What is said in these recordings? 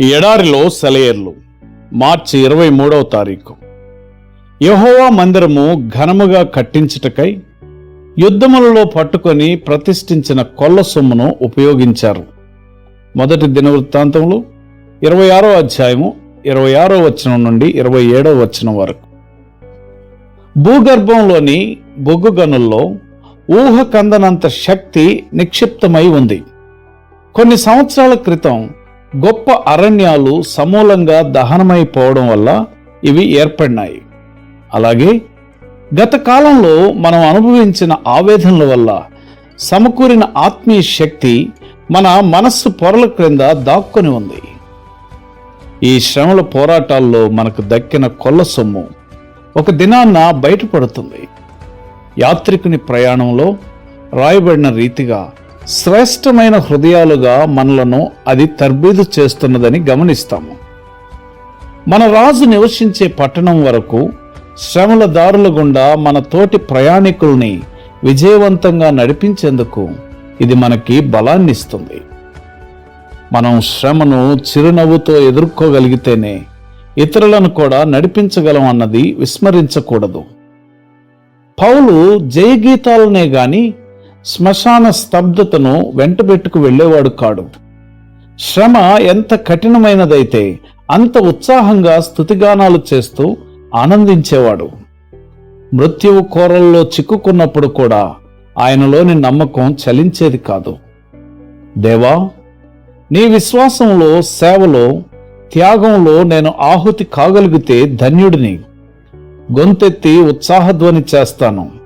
ఎడారిలో సెలయేర్లు మార్చి ఇరవై మూడవ తారీఖు. యహోవా మందిరము ఘనముగా కట్టించుటకై యుద్ధములలో పట్టుకొని ప్రతిష్ఠించిన కొల్ల సొమ్మును ఉపయోగించారు. మొదటి దినవృత్తాంతములు ఇరవై ఆరో అధ్యాయము ఇరవై ఆరో వచనం నుండి ఇరవై ఏడవ వచనం వరకు. భూగర్భంలోని బొగ్గు గనుల్లో ఊహ కందనంత శక్తి నిక్షిప్తమై ఉంది. కొన్ని సంవత్సరాల క్రితం గొప్ప అరణ్యాలు సమూలంగా దహనమైపోవడం వల్ల ఇవి ఏర్పడినాయి. అలాగే గత కాలంలో మనం అనుభవించిన ఆవేదనల వల్ల సమకూరిన ఆత్మీయ శక్తి మన మనస్సు పొరల క్రింద దాక్కుని ఉంది. ఈ శ్రమల పోరాటాల్లో మనకు దక్కిన కొల్ల సొమ్ము ఒక దినాన్న బయటపడుతుంది. యాత్రికుని ప్రయాణంలో రాయబడిన రీతిగా శ్రేష్టమైన హృదయాలుగా మనలను అది తర్బీదు చేస్తున్నదని గమనిస్తాము. మన రాజు నివసించే పట్టణం వరకు శ్రమల దారుల గుండా మన తోటి ప్రయాణికుల్ని విజయవంతంగా నడిపించేందుకు ఇది మనకి బలాన్నిస్తుంది. మనం శ్రమను చిరునవ్వుతో ఎదుర్కోగలిగితేనే ఇతరులను కూడా నడిపించగలం అన్నది విస్మరించకూడదు. పౌలు జయగీతాలనే గాని శ్మశాన స్తబ్దతను వెంటబెట్టుకు వెళ్ళేవాడు కాడు. శ్రమ ఎంత కఠినమైనదైతే అంత ఉత్సాహంగా స్థుతిగానాలు చేస్తూ ఆనందించేవాడు. మృత్యువు కోరల్లో చిక్కుకున్నప్పుడు కూడా ఆయనలోని నమ్మకం చలించేది కాదు. దేవా నీ విశ్వాసంలో సేవలో త్యాగంలో నేను ఆహుతి కాగలిగితే ధన్యుడిని. గొంతెత్తి ఉత్సాహధ్వని చేస్తాను.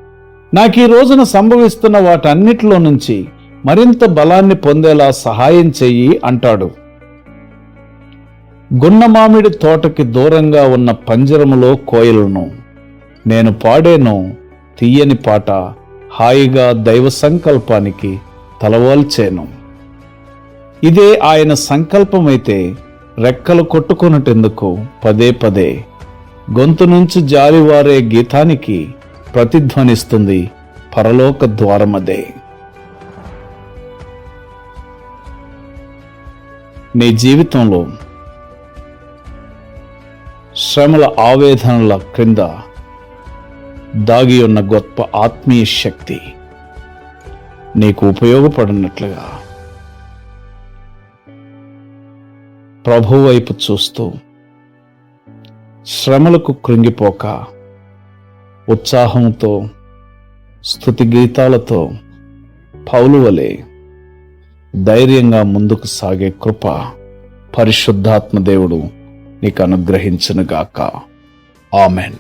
నాకు ఈ రోజున సంభవిస్తున్న వాటన్నిటిలో నుంచి మరింత బలాన్ని పొందేలా సహాయం చెయ్యి అంటాడు. గున్నమామిడి తోటకి దూరంగా ఉన్న పంజరములో కోయలను. నేను పాడేను తీయని పాట హాయిగా దైవ సంకల్పానికి తలవాల్చేను. ఇదే ఆయన సంకల్పమైతే రెక్కలు కొట్టుకున్నటెందుకు పదే పదే గొంతు నుంచి జారివారే గీతానికి ప్రతిధ్వనిస్తుంది పరలోక ద్వారమదే. మీ జీవితంలో శ్రమల ఆవేదనల క్రింద దాగి ఉన్న గొప్ప ఆత్మీయ శక్తి నీకు ఉపయోగపడినట్లుగా ప్రభు వైపు చూస్తూ శ్రమలకు కృంగిపోక ఉత్సాహంతో స్థుతి గీతాలతో పౌలువలే ధైర్యంగా ముందుకు సాగే కృప పరిశుద్ధాత్మ దేవుడు నీకు అనుగ్రహించనుగాక. ఆమెన్.